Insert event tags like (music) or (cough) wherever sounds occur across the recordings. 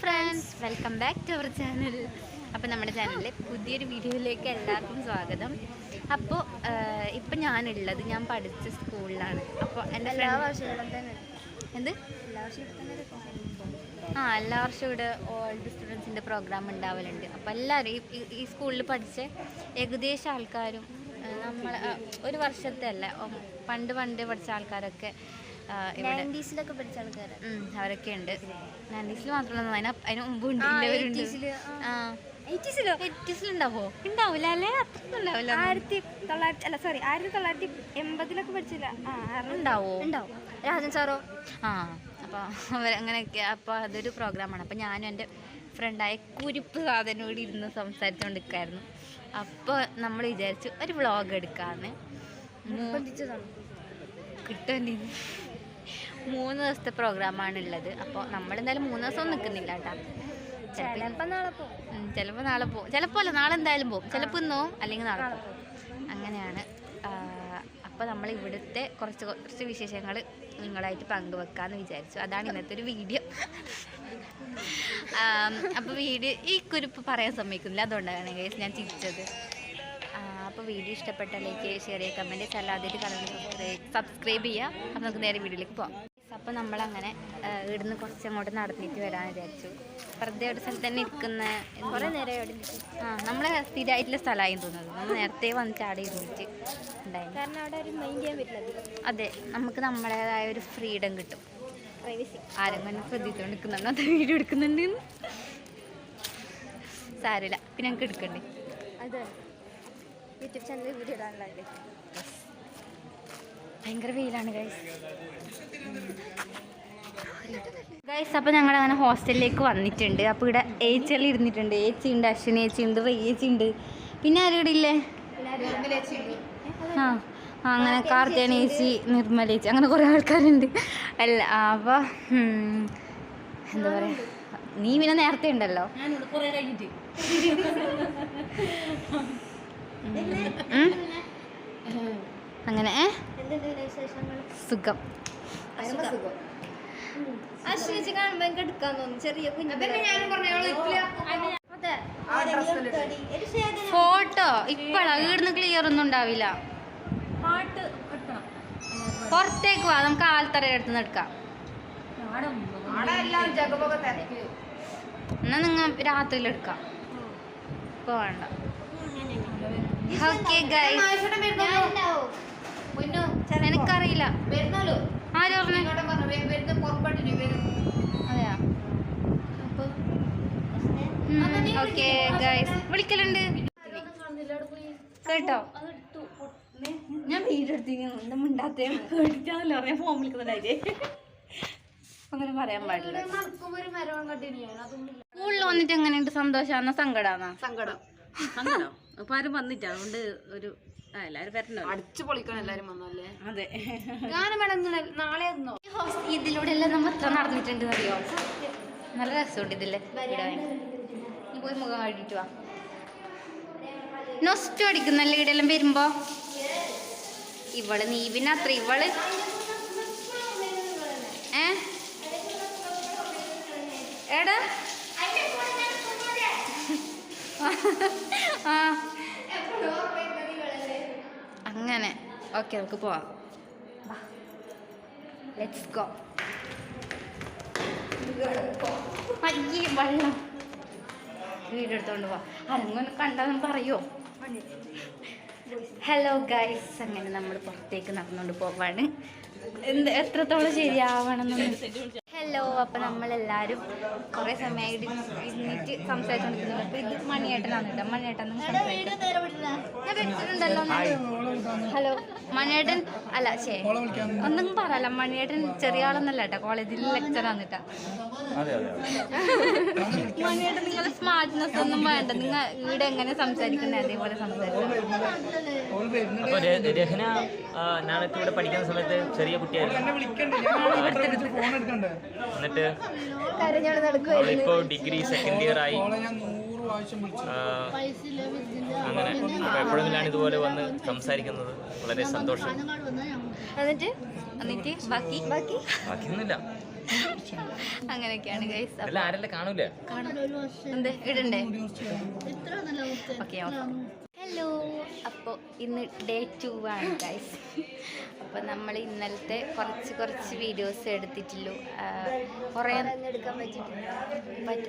Friends welcome back to our channel അപ്പോൾ നമ്മുടെ ചാനലിലെ പുതിയൊരു വീഡിയോയിലേക്ക് എല്ലാവർക്കും സ്വാഗതം. അപ്പോൾ ഇപ്പം ഞാനുള്ളത് ഞാൻ പഠിച്ച സ്കൂളിലാണ് അപ്പോൾ എന്റെ എന്ത്? ആ എല്ലാ വർഷവും ഇവിടെ ഓൾഡ് സ്റ്റുഡൻസിന്റെ പ്രോഗ്രാം ഉണ്ടാവലുണ്ട്. അപ്പോൾ എല്ലാവരും ഈ സ്കൂളിൽ പഠിച്ച ഏകദേശം ആൾക്കാരും നമ്മൾ ഒരു വർഷത്തെ അല്ല പണ്ട് പണ്ട് പഠിച്ച ആൾക്കാരൊക്കെ ആ, ഇവിടെ 90s ലൊക്കെ പഠിച്ച ആൾക്കാരാ. അവരൊക്കെ ഉണ്ട്. നയന്റീസിൽ മാത്രമല്ല അതിന് അതിന് മുമ്പ് ഉണ്ട് ആ, ഇല്ലവരുണ്ട് 80s ൽ, ആ. എയ്റ്റീസിലോ? എയ്റ്റീസിലുണ്ടാവോ? ഉണ്ടാവില്ല അല്ലേ? അത്രയൊന്നും ഉണ്ടാവില്ല. ആയിരത്തി തൊള്ളായിരത്തി അല്ല സോറി ആയിരത്തി തൊള്ളായിരത്തി എൺപതിലൊക്കെ പഠിച്ചില്ല. ഉണ്ടാവോ? ഉണ്ടാവും. രാജൻ സാറോ? ആ അപ്പോൾ അങ്ങനെയൊക്കെ അപ്പോൾ അതൊരു പ്രോഗ്രാമാണ്. അപ്പോൾ ഞാനും എന്റെ ഫ്രണ്ടായ കുരിപ്പ് സാധനോട് ഇരുന്ന് സംസാരിച്ചുകൊണ്ടിരിക്കായിരുന്നു അപ്പോൾ നമ്മൾ വിചാരിച്ചു ഒരു വ്ളോഗ് എടുക്കാന്ന്. പൊന്തിച്ചതാണ് കിട്ടുമല്ലേ മൂന്ന് ദിവസത്തെ പ്രോഗ്രാമാണ് ഉള്ളത് നമ്മൾ എന്തായാലും മൂന്ന് ദിവസം നിൽക്കുന്നില്ല കേട്ടോ. ചിലപ്പോൾ ചിലപ്പോ നാളെ പോകും ചിലപ്പോൾ നാളെ പോകും ചിലപ്പോൾ അല്ല നാളെ എന്തായാലും പോകും ചിലപ്പോൾ ഇന്ന് അല്ലെങ്കിൽ നാളെ പോകും അങ്ങനെയാണ്. അപ്പോൾ നമ്മൾ ഇവിടുത്തെ കുറച്ച് കുറച്ച് വിശേഷങ്ങൾ നിങ്ങളായിട്ട് പങ്കുവെക്കാമെന്ന് വിചാരിച്ചു. അതാണ് ഇന്നത്തെ ഒരു വീഡിയോ. അപ്പോൾ വീഡിയോ ഈ കുരിപ്പ് പറയാൻ സമ്മതിക്കുന്നില്ല. അതുകൊണ്ടാണ് കേസ് ഞാൻ ചിരിച്ചത്. അപ്പോൾ വീഡിയോ ഇഷ്ടപ്പെട്ട ലൈക്ക് ഷെയർ ചെയ്യുക കമന്റ് ചല്ലാതിട്ട് കമന്റ് സബ്സ്ക്രൈബ് സബ്സ്ക്രൈബ് ചെയ്യുക. അപ്പോൾ നമുക്ക് നേരെ വീഡിയോയിലേക്ക് പോകാം അപ്പോൾ നമ്മളങ്ങനെ ഇവിടുന്ന് കുറച്ച് അങ്ങോട്ട് നടന്നിട്ട് വരാൻ വിചാരിച്ചു. വെറുതെ ഒരു സ്ഥലത്ത് തന്നെ ഇരിക്കുന്ന കുറേ നേരം അവിടെ. ആ നമ്മളെ സ്ഥിരമായിട്ടുള്ള സ്ഥലമായി തോന്നുന്നത് നമ്മൾ നേരത്തെ വന്നിട്ട് അവിടെ ഇരുന്നിട്ട് കാരണം അവിടെ ഒരു മൈൻഡ് ചെയ്യാൻ പറ്റില്ല അതെ നമുക്ക് നമ്മുടേതായ ഒരു ഫ്രീഡം കിട്ടും. പ്രൈവസി ആരെങ്കിലും ശ്രദ്ധിച്ചുകൊണ്ട് നിൽക്കുന്നുണ്ടോ? അത് വീഡിയോ എടുക്കുന്നുണ്ട്. സാരില്ല സാരമില്ല. പിന്നെ ഞങ്ങൾക്ക് എടുക്കണ്ടേ? അതെ. യൂട്യൂബ് ചാനലിൽ വീഡിയോ ഇടാനുള്ള ഭയങ്കര വെയിലാണ് ഗൈസ് ഗൈസ് അപ്പോൾ ഞങ്ങൾ അങ്ങനെ ഹോസ്റ്റലിലേക്ക് വന്നിട്ടുണ്ട്. അപ്പോൾ ഇവിടെ ഏച്ചിയെല്ലാം ഇരുന്നിട്ടുണ്ട്. ഏച്ചി ഉണ്ട് അശ്വിനി ഏച്ചി ഉണ്ട് വയ്യേച്ചി ഉണ്ട്. പിന്നെ ആരും ഇവിടെ ഇല്ലേ? ആ അങ്ങനെ കാർത്തിയാന ഏച്ചി നിർമ്മല ഏച്ചി അങ്ങനെ കുറേ ആൾക്കാരുണ്ട്. അല്ല അപ്പോൾ എന്താ പറയുക നീ പിന്നെ നേരത്തെ ഉണ്ടല്ലോ. അങ്ങനെ സുഖം. സുഖം. അശ്വസിച്ച് കാണുമ്പോ എനിക്ക് എടുക്കാൻ തോന്നുന്നു ചെറിയ കുഞ്ഞു ഫോട്ടോ. ഇപ്പഴാ വീടിന്ന് ക്ലിയർ ഒന്നും ഉണ്ടാവില്ല. പുറത്തേക്ക് വാ നമുക്ക് ആൽത്തറ അടുത്ത് എടുക്കാം. എന്നാ നിങ്ങ രാത്രിയിൽ എടുക്കാം. ഇപ്പൊ വേണ്ട. ഓക്കെ ഗൈസ് എനിക്കറിയില്ല. ആര് പറഞ്ഞു? അതെയാ? ഓക്കെ ഗൈസ് വിളിക്കലുണ്ട്. കേട്ടോ? ഞാൻ എന്താ മിണ്ടാത്തേ അറിയാൻ ഫോൺ വിളിക്കുന്നുണ്ടായില്ലേ അങ്ങനെ പറയാൻ പാടില്ല. സ്കൂളിൽ വന്നിട്ട് എങ്ങനെയുണ്ട്? സന്തോഷാന്നാ സങ്കടാന്നാ? സങ്കടം. സങ്കടം. അപ്പൊ ആരും വന്നിട്ടാ അതുകൊണ്ട് ഒരു എല്ലാരും വരണോ അടിച്ചു പൊളിക്കണം എല്ലാരും വന്നല്ലേ? അതെ. ഗാനം വേണം നാളെ ഇതിലൂടെ എല്ലാം നമ്മൾ എത്ര നടന്നിട്ടുണ്ട് അറിയോ നല്ല രസമുണ്ട് ഇതില്ലേ നീ പോയി മുഖം കഴുകിട്ട് വാ. നൊസ്റ്റു അടിക്കുന്നല്ലേ ഇവിടെല്ലാം വരുമ്പോ? ഇവൾ നീ പിന്നെ അത്ര ഇവൾ ഏ? എടാ. ആ അങ്ങനെ ഓക്കെ നമുക്ക് പോവാം. ലെറ്റ്സ് ഗോ അയ്യേ വെള്ളം. വീഡിയോ എടുത്തോണ്ട് പോവാം അരങ്ങനെ കണ്ടാന്ന് പറയോ ഹലോ ഗൈസ് അങ്ങനെ നമ്മൾ പുറത്തേക്ക് നടന്നുകൊണ്ട് പോവാണ്. എന്ത് എത്രത്തോളം ശരിയാവണമെന്നൊന്നും ഹലോ നമ്മൾ നമ്മളെല്ലാവരും കുറേ സമയമായിട്ട് ഇരുന്നിട്ട് സംസാരിച്ചുകൊണ്ടിരിക്കുന്നുണ്ട് അപ്പോൾ ഇത് മണിയേട്ടനാണ് കേട്ടോ. മണിയേട്ടൻ ഞാൻ വെച്ചിട്ടുണ്ടല്ലോ ഹലോ മണിയേട്ടൻ അല്ല ശേ ഒന്നും പറയല്ല. മണിയേട്ടൻ ചെറിയ ആളൊന്നല്ല കേട്ടോ. കോളേജിൽ ലെക്ചറാണ് കേട്ടോ. (laughs) മണിയേട്ടൻ നിങ്ങളെ സ്മാർട്ട്നെസ് ഒന്നും വേണ്ട. നിങ്ങൾ ഇവിടെ എങ്ങനെ സംസാരിക്കുന്നത് അതേപോലെ ര- രഹന ഞാനൊക്കെ ഇവിടെ പഠിക്കുന്ന സമയത്ത് ചെറിയ കുട്ടിയായിരുന്നു. എന്നിട്ട് ഇപ്പോ ഡിഗ്രി സെക്കൻഡ് ഇയർ ആയി. അങ്ങനെ എപ്പോഴും ഞാൻ ഇതുപോലെ വന്ന് സംസാരിക്കുന്നത്? വളരെ സന്തോഷം. എന്നിട്ട്? എന്നിട്ട് ബാക്കി ബാക്കി ബാക്കിയൊന്നുമില്ല. അങ്ങനെയൊക്കെയാണ് ഗൈസ് ആരെല്ലാം കാണൂല? എന്ത് ഇടണ്ടേ? ഓക്കെ ഹലോ അപ്പോൾ ഇന്ന് ഡേ ടു ആണ് ഗൈസ് അപ്പോൾ നമ്മൾ ഇന്നലത്തെ കുറച്ച് കുറച്ച് വീഡിയോസ് എടുത്തിട്ടുള്ളൂ. കുറേ എടുക്കാൻ പറ്റിയിട്ടില്ല.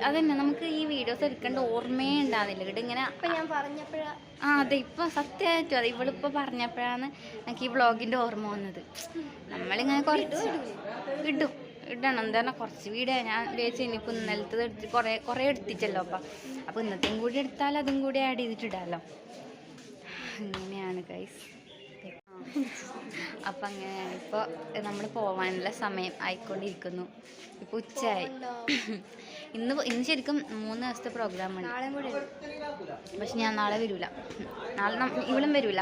അതന്നെ നമുക്ക് ഈ വീഡിയോസ് എടുക്കേണ്ട ഓർമ്മയേ ഉണ്ടാകുന്നില്ല ഇവിടെ ഇങ്ങനെ അപ്പൊ ഞാൻ പറഞ്ഞപ്പോഴാണ് ആ അതെ ഇപ്പം സത്യമായിട്ടും അതെ. ഇവളിപ്പോൾ പറഞ്ഞപ്പോഴാണ് എനിക്ക് ഈ വ്ളോഗിന്റെ ഓർമ്മ വന്നത്. നമ്മളിങ്ങനെ കുറച്ച് ഇടും ഇടണം. എന്താണ് കുറച്ച് വീഡിയോ ഞാൻ വിചാരിച്ചു ഇനിയിപ്പോൾ ഇന്നലത്തത് എടുത്ത് കുറേ കുറേ എടുത്തിട്ടല്ലോ അപ്പം. അപ്പോൾ ഇന്നത്തെയും കൂടി എടുത്താൽ അതും കൂടി ആഡ് ചെയ്തിട്ടിടാമല്ലോ അങ്ങനെയാണ് ഗൈസ് അപ്പം അങ്ങനെയാണ് ഇപ്പോൾ നമ്മൾ പോകാനുള്ള സമയം ആയിക്കൊണ്ടിരിക്കുന്നു. ഇപ്പോൾ ഉച്ചയായി. ഇന്ന് ഇന്ന് ശരിക്കും മൂന്ന് ദിവസത്തെ പ്രോഗ്രാം ഉണ്ട് നാളെ കൂടെ പക്ഷെ ഞാൻ നാളെ വരില്ല നാളെ ഇവളും വരൂല.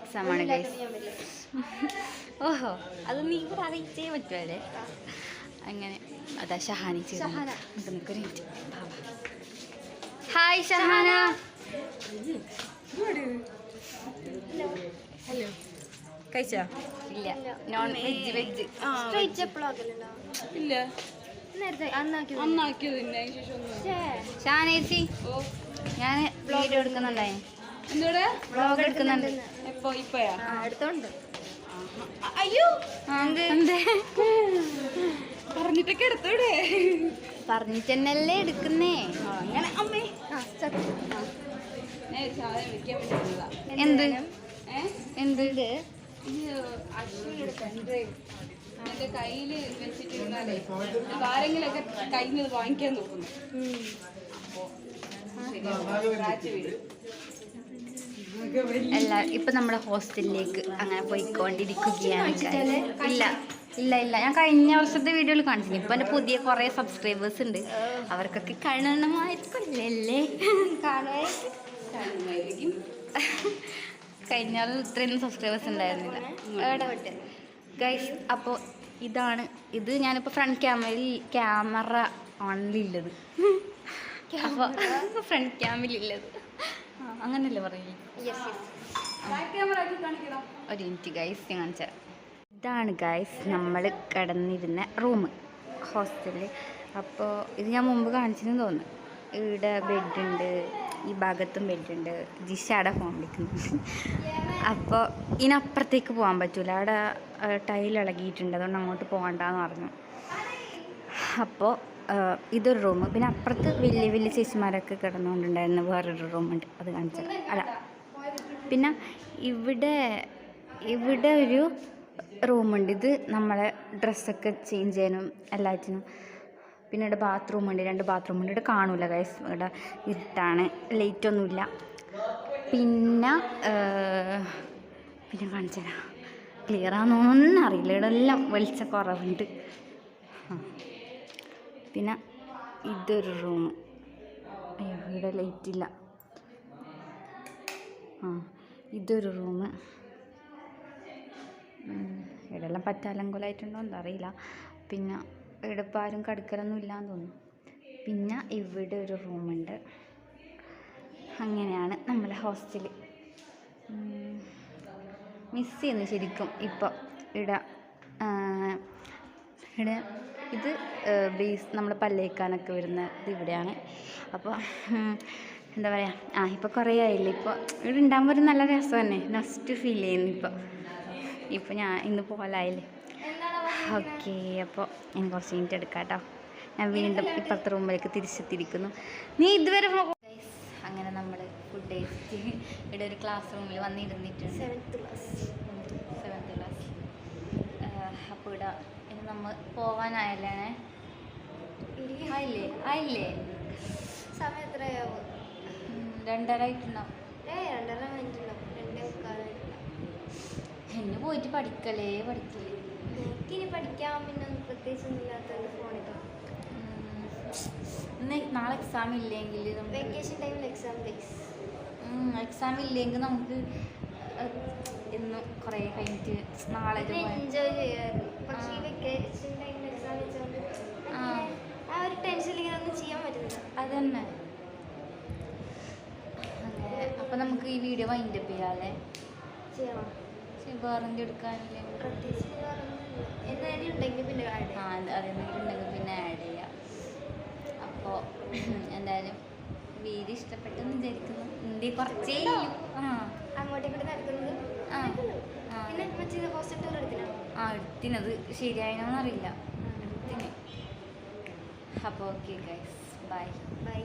എക്സാം ആണ് ഗൈസ് ഓഹോ അത് നീ അറിയിച്ചേ പറ്റുമല്ലേ അങ്ങനെ അതാ ഷഹാനി ഷഹാന. ഹായ് ഷഹാന. കഴിച്ചാ? ഇല്ല നോൺ വെജ് വെജ് സ്ട്രൈറ്റ് എപ്പോഴാക്കലുണ്ടോ ഇല്ല. ഷാനേച്ചി ഞാൻ വീഡിയോ എടുക്കുന്നുണ്ടായി. എന്തോടെ വ്ളോഗ് എടുക്കുന്നുണ്ട്. എപ്പോ ഇപ്പയാ എടുത്തോണ്ട്. അടുത്തോണ്ട് അയ്യോ പറഞ്ഞിട്ടൊക്കെ എടുത്തോടെ പറഞ്ഞിട്ടെന്നല്ലേ എടുക്കുന്നേ? അങ്ങനെ അമ്മേ. എന്ത്? എന്ത് എന്റെ കയ്യിൽ വെച്ചിട്ടിരുന്നാലേ ആരെങ്കിലൊക്കെ കയ്യിൽ നിന്ന് വാങ്ങിക്കാൻ നോക്കുന്നു. എല്ലാ ഇപ്പൊ നമ്മുടെ ഹോസ്റ്റലിലേക്ക് അങ്ങനെ പോയിക്കൊണ്ടിരിക്കുകയാണ്. ഇല്ല ഇല്ല ഇല്ല. ഞാൻ കഴിഞ്ഞ വർഷത്തെ വീഡിയോയിൽ കാണിച്ചിരുന്നു ഇപ്പൊ എന്റെ പുതിയ കുറേ സബ്സ്ക്രൈബേഴ്സ് ഉണ്ട്. അവർക്കൊക്കെ കാണണമായിരിക്കില്ലല്ലേ കാണുമായിരിക്കും. കഴിഞ്ഞ ഇത്രയൊന്നും സബ്സ്ക്രൈബേഴ്സ് ഉണ്ടായിരുന്നില്ല. ഗൈസ് അപ്പോൾ ഇതാണ് ഇത് ഞാനിപ്പോൾ ഫ്രണ്ട് ക്യാമറയിൽ ക്യാമറ ഓണിലുള്ളത് അപ്പോൾ ഫ്രണ്ട് ക്യാമിലുള്ളത് പറയില്ലേ ഒരു മിനിറ്റ് ഗൈസ് ഞാൻ കാണിച്ചാൽ ഇതാണ് ഗൈസ് നമ്മൾ കിടന്നിരുന്ന റൂം ഹോസ്റ്റലിൽ അപ്പോൾ ഇത് ഞാൻ മുമ്പ് കാണിച്ചെന്ന് തോന്നുന്നു. ഇവിടെ ബെഡുണ്ട് ഈ ഭാഗത്തും ബെഡുണ്ട് ജിഷയുടെ ഫോൺ വിളിക്കുന്നുണ്ട് അപ്പോൾ ഇതിനപ്പുറത്തേക്ക് പോകാൻ പറ്റില്ല അവിടെ ടൈൽ ഇളകിയിട്ടുണ്ട്. അതുകൊണ്ട് അങ്ങോട്ട് പോകണ്ടെന്ന് പറഞ്ഞു. അപ്പോൾ ഇതൊരു റൂം പിന്നെ അപ്പുറത്ത് വലിയ വലിയ ചേച്ചിമാരൊക്കെ കിടന്നുകൊണ്ടുണ്ടായിരുന്നു വേറൊരു റൂമുണ്ട് അത് കാണിച്ചത് അല്ല പിന്നെ ഇവിടെ ഇവിടെ ഒരു റൂമുണ്ട് ഇത് നമ്മളെ ഡ്രസ്സൊക്കെ ചേഞ്ച് ചെയ്യാനും എല്ലാറ്റിനും. പിന്നെ ഇവിടെ ബാത്റൂമുണ്ട് രണ്ട് ബാത്റൂമുണ്ട് ഇവിടെ കാണൂല ഗൈസ് ഇവിടെ ഇരുട്ടാണ്. ലൈറ്റൊന്നുമില്ല പിന്നെ പിന്നെ കാണിച്ചു തരാം. ക്ലിയർ ആണെന്നൊന്നും അറിയില്ല. ഇവിടെ എല്ലാം വെളിച്ചം കുറവുണ്ട് പിന്നെ ഇതൊരു റൂം അയ്യോ ഇവിടെ ലൈറ്റ് ഇല്ല. ആ ഇതൊരു റൂം ഇവിടെ എല്ലാം പറ്റാലങ്കുലായിട്ടുണ്ടോ എന്താ അറിയില്ല. പിന്നെ ഇവിടെ ഇപ്പോൾ ആരും കടുക്കലൊന്നും ഇല്ലാന്ന് തോന്നുന്നു. പിന്നെ ഇവിടെ ഒരു റൂമുണ്ട് അങ്ങനെയാണ് നമ്മളെ ഹോസ്റ്റൽ മിസ് ചെയ്യുന്നു ശരിക്കും ഇപ്പോൾ ഇവിടെ ഇവിടെ ഇത് ബേസ് നമ്മൾ പല്ലേക്കാനൊക്കെ വരുന്ന ഇത് ഇവിടെയാണ്. അപ്പോൾ എന്താ പറയുക ആ ഇപ്പോൾ കുറേ ആയില്ലേ? ഇപ്പോൾ ഇവിടെ ഉണ്ടാകുമ്പോൾ ഒരു നല്ല രസം തന്നെ നെക്സ്റ്റ് ഫീൽ ചെയ്യുന്നു ഇപ്പോൾ ഇപ്പോൾ ഞാൻ ഇന്ന് പോലായില്ലേ? ഓക്കെ അപ്പോൾ ഞാൻ കുറച്ച് മിനിറ്റ് എടുക്കാം കേട്ടോ ഞാൻ വീണ്ടും ഇപ്പുറത്തെ റൂമിലേക്ക് തിരിച്ചെത്തിയിരിക്കുന്നു. നീ ഇതുവരെ അങ്ങനെ നമ്മൾ ഫുഡ് കഴിച്ചിട്ട് ഇവിടെ ഒരു ക്ലാസ് റൂമിൽ വന്നിരുന്നിട്ടുണ്ട്. സെവൻത്ത് ക്ലാസ് സെവൻത്ത് ക്ലാസ് അപ്പോൾ ഇവിടെ നമ്മൾ പോവാനായല്ലേ? ആയില്ലേ? ആയില്ലേ? സമയം എത്രയാവും? രണ്ടര ആയിട്ടുണ്ടാവും ഏ രണ്ടര രണ്ടേ മുക്കാലായിട്ടുണ്ടാവും എന്നെ പോയിട്ട് പഠിക്കലേ പഠിക്കലേ. എനിക്കിനി പഠിക്കാൻ പിന്നെ പ്രത്യേകിച്ചൊന്നും ഫോണിൽ ഇന്ന് നാളെ എക്സാം ഇല്ലെങ്കിൽ വെക്കേഷൻ ടൈമിൽ എക്സാം ഡേയ്സ് എക്സാം ഇല്ലെങ്കിൽ നമുക്ക് ഇന്ന് കുറേ കഴിഞ്ഞിട്ട് നാളെ എൻജോയ് ചെയ്യാറുണ്ട് പക്ഷേ ഈ വെക്കേഷൻ ടൈമിൽ എക്സാം വെച്ചുകൊണ്ട് ആ. ആ ഒരു ടെൻഷനിൽ ഇങ്ങനെ ഒന്നും ചെയ്യാൻ പറ്റുന്നില്ല. അതന്നെ. അങ്ങനെ അപ്പം നമുക്ക് ഈ വീഡിയോ വൈൻഡ് അപ്പ് ചെയ്യാല്ലേ? ചെയ്യണം വേറെന്ത് എടുക്കാനില്ല? പ്രത്യേകിച്ച് ഉണ്ടെങ്കിൽ പിന്നെ ആഡ് ആ അതെന്തെങ്കിലും ഉണ്ടെങ്കിൽ പിന്നെ ആഡ് ചെയ്യാം. അപ്പോൾ എന്തായാലും വീഡിയോ ഇഷ്ടപ്പെട്ടെന്ന് വിചാരിക്കുന്നു. ഇന്ത്യ കുറച്ചേ ഉള്ളൂ. ആ. അങ്ങോട്ടും ഇങ്ങോട്ടും നടക്കുന്നത് ആ. എടുത്തിനത് ശരിയായോന്നറിയില്ല എടുത്തിന്. അപ്പോൾ ഓക്കെ ഗൈസ് ബൈ ബൈ